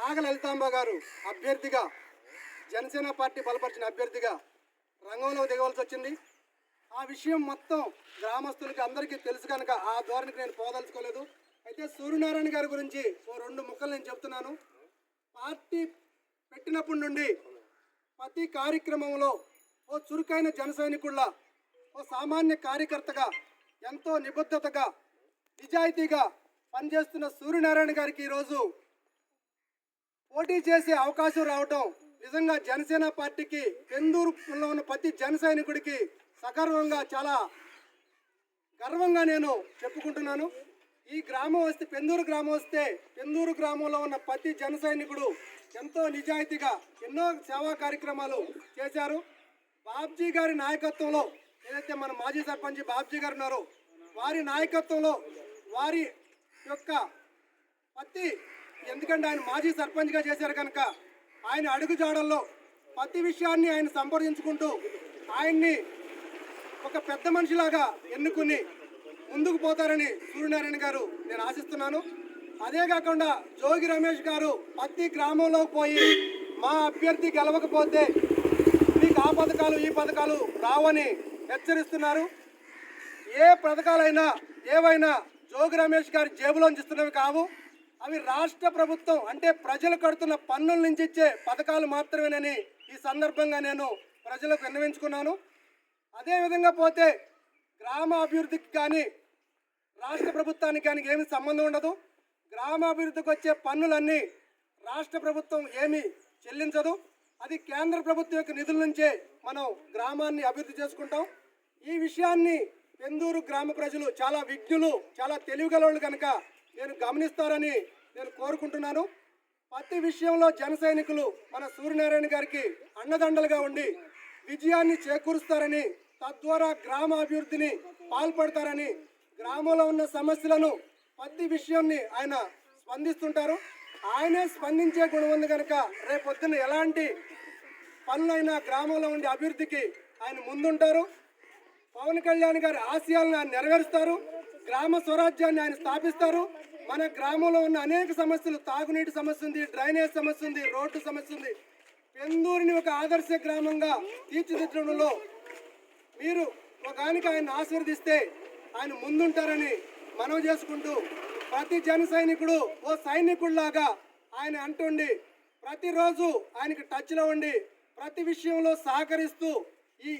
నాగ లలితాంబ గారు అభ్యర్థిగా జనసేన పార్టీ బలపరిచిన అభ్యర్థిగా రంగంలో దిగవలసి వచ్చింది. ఆ విషయం మొత్తం గ్రామస్తులకి అందరికీ తెలుసు కనుక ఆ ధోరణికి నేను పోదలుచుకోలేదు. అయితే సూర్యనారాయణ గారి గురించి ఓ రెండు ముక్కలు నేను చెప్తున్నాను. పార్టీ పెట్టినప్పటి నుండి ప్రతి కార్యక్రమంలో ఓ చురుకైన జన సైనికుల్లా ఓ సామాన్య కార్యకర్తగా ఎంతో నిబద్ధతగా నిజాయితీగా పనిచేస్తున్న సూర్యనారాయణ గారికి ఈరోజు పోటీ చేసే అవకాశం రావటం నిజంగా జనసేన పార్టీకి పెందూరులో ఉన్న ప్రతి జన సైనికుడికి సగర్వంగా చాలా గర్వంగా నేను చెప్పుకుంటున్నాను. ఈ గ్రామం వస్తే పెందూరు గ్రామం వస్తే పెందూరు గ్రామంలో ఉన్న ప్రతి జన సైనికుడు ఎంతో నిజాయితీగా ఎన్నో సేవా కార్యక్రమాలు చేశారు. బాబ్జీ గారి నాయకత్వంలో ఏదైతే మన మాజీ సర్పంచ్ బాబ్జీ గారు ఉన్నారో వారి నాయకత్వంలో వారి యొక్క ప్రతి ఎందుకంటే ఆయన మాజీ సర్పంచ్గా చేశారు కనుక ఆయన అడుగుజాడల్లో ప్రతి విషయాన్ని ఆయన సంప్రదించుకుంటూ ఆయన్ని ఒక పెద్ద మనిషిలాగా ఎన్నుకుని ముందుకు పోతారని సూర్యనారాయణ గారు నేను ఆశిస్తున్నాను. అదే కాకుండా జోగి రమేష్ గారు ప్రతి గ్రామంలో పోయి మా అభ్యర్థి గెలవకపోతే మీకు ఆ పథకాలు ఈ పథకాలు రావని హెచ్చరిస్తున్నారు. ఏ పథకాలైనా ఏవైనా జోగి రమేష్ గారి జేబులోంచి ఇస్తున్నవి కావు. అవి రాష్ట్ర ప్రభుత్వం అంటే ప్రజలు కడుతున్న పన్నుల నుంచి ఇచ్చే పథకాలు మాత్రమేనని ఈ సందర్భంగా నేను ప్రజలకు విన్నవించుకున్నాను. అదేవిధంగా పోతే గ్రామ అభివృద్ధికి కానీ రాష్ట్ర ప్రభుత్వానికి కానీ ఏమి సంబంధం ఉండదు. గ్రామాభివృద్ధికి వచ్చే పన్నులన్నీ రాష్ట్ర ప్రభుత్వం ఏమీ చెల్లించదు. అది కేంద్ర ప్రభుత్వం యొక్క నిధుల నుంచే మనం గ్రామాన్ని అభివృద్ధి చేసుకుంటాం. ఈ విషయాన్ని పెందూరు గ్రామ ప్రజలు చాలా విజ్ఞులు చాలా తెలివిగలవాళ్ళు కనుక నేను గమనిస్తారని నేను కోరుకుంటున్నాను. ప్రతి విషయంలో జన సైనికులు మన సూర్యనారాయణ గారికి అండదండలుగా ఉండి విజయాన్ని చేకూరుస్తారని తద్వారా గ్రామ అభివృద్ధిని పాల్పడతారని గ్రామంలో ఉన్న సమస్యలను ప్రతి విషయాన్ని ఆయన స్పందిస్తుంటారు. ఆయనే స్పందించే గుణం ఉంది కనుక రేపొద్దున ఎలాంటి పనులైనా గ్రామంలో ఉండే అభివృద్ధికి ఆయన ముందుంటారు. పవన్ కళ్యాణ్ గారి ఆశయాలను ఆయన నెరవేరుస్తారు. గ్రామ స్వరాజ్యాన్ని ఆయన స్థాపిస్తారు. మన గ్రామంలో ఉన్న అనేక సమస్యలు తాగునీటి సమస్య ఉంది డ్రైనేజ్ సమస్య ఉంది రోడ్డు సమస్య ఉంది. పెందూరిని ఒక ఆదర్శ గ్రామంగా తీర్చిదిద్దడంలో మీరు ఒకనికి ఆయన ఆశీర్వదిస్తే ఆయన ముందుంటారని మనవి చేసుకుంటూ ప్రతి జన సైనికుడు ఓ సైనికుడిలాగా ఆయన అంటుండి ప్రతిరోజు ఆయనకి టచ్లో ఉండి ప్రతి విషయంలో సహకరిస్తూ